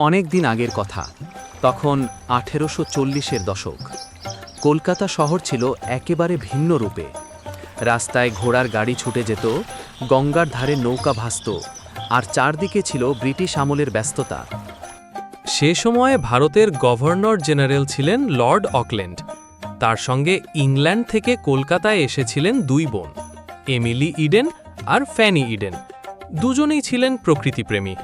অনেক দিন আগের কথা, তখন আঠেরোশো চল্লিশের দশক। কলকাতা শহর ছিল একেবারে ভিন্ন রূপে। রাস্তায় ঘোড়ার গাড়ি ছুটে যেত, গঙ্গার ধারে নৌকা ভাসত, আর চারদিকে ছিল ব্রিটিশ আমলের ব্যস্ততা। সে সময়ে ভারতের গভর্নর জেনারেল ছিলেন লর্ড অকল্যান্ড। তার সঙ্গে ইংল্যান্ড থেকে কলকাতায় এসেছিলেন দুই বোন, এমিলি ইডেন আর ফ্যানি ইডেন। দুজনেই ছিলেন প্রকৃতিপ্রেমী।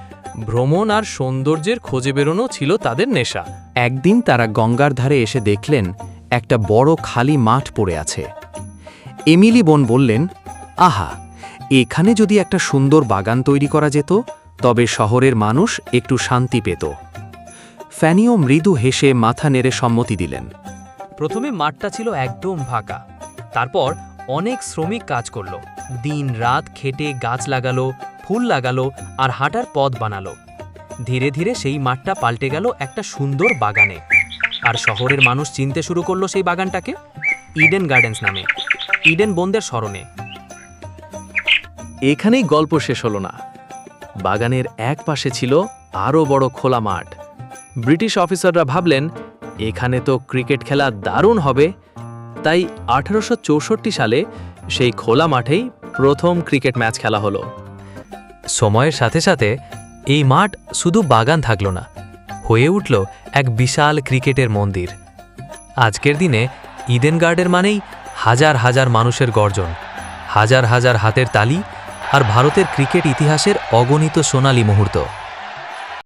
ভ্রমণ আর সৌন্দর্যের খোঁজে বেরোনো ছিল তাদের নেশা। একদিন তারা গঙ্গার ধারে এসে দেখলেন, একটা বড় খালি মাঠ পড়ে আছে। এমিলি বোন বললেন, আহা, এখানে যদি একটা সুন্দর বাগান তৈরি করা যেত, তবে শহরের মানুষ একটু শান্তি পেত ফ্যানিও মৃদু হেসে মাথা নেড়ে সম্মতি দিলেন। প্রথমে মাঠটা ছিল একদম ফাঁকা। তারপর অনেক শ্রমিক কাজ করল। দিন রাত খেটে গাছ লাগালো ফুল লাগালো আর হাঁটার পথ বানালো। ধীরে ধীরে সেই মাঠটা পাল্টে গেল একটা সুন্দর বাগানে। আর শহরের মানুষ চিনতে শুরু করল সেই বাগানটাকে। ইডেন গার্ডেন্স নামে। ইডেন বোনদের স্মরণে। এখানেই গল্প শেষ হলো না। বাগানের এক পাশে ছিল আরও বড় খোলা মাঠ। ব্রিটিশ অফিসাররা ভাবলেন, এখানে তো ক্রিকেট খেলা দারুণ হবে। তাই আঠারোশো চৌষট্টি সালে সেই খোলা মাঠেই প্রথম ক্রিকেট ম্যাচ খেলা হলো। সময়ের সাথে সাথে এই মাঠ শুধু বাগান থাকল না, হয়ে উঠল এক বিশাল ক্রিকেটের মন্দির। আজকের দিনে ইডেন গার্ডের মানেই হাজার হাজার মানুষের গর্জন, হাজার হাজার হাতের তালি আর ভারতের ক্রিকেট ইতিহাসের অগণিত সোনালি মুহূর্ত।